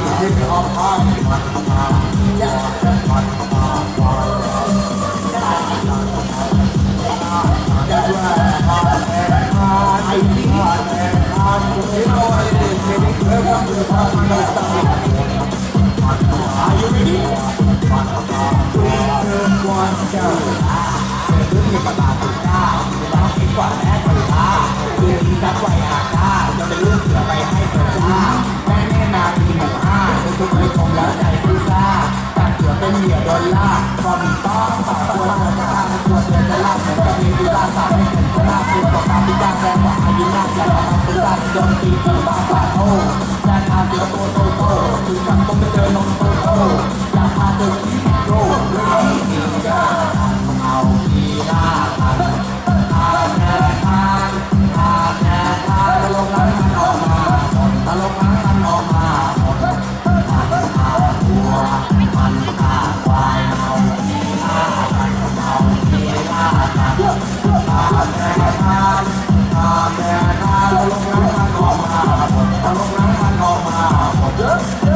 Are you ready? Three, two, one, go. กินกินปลาปลาโตอยากทาเสือตัวโตโตถึงกับต้องไปเจอนมโตโตอยากทาเจอขี้โตเลยกินจ้าเอาทีละทันทาแค่ทานทาแค่ทานตลกนั้นมันออกมาตลกนั้นมันออกมามันขาวัวมันขาควายเอาทีละทันเอาทีละทันทาแค่ทานทาแค่ทานตลกนั้น 어?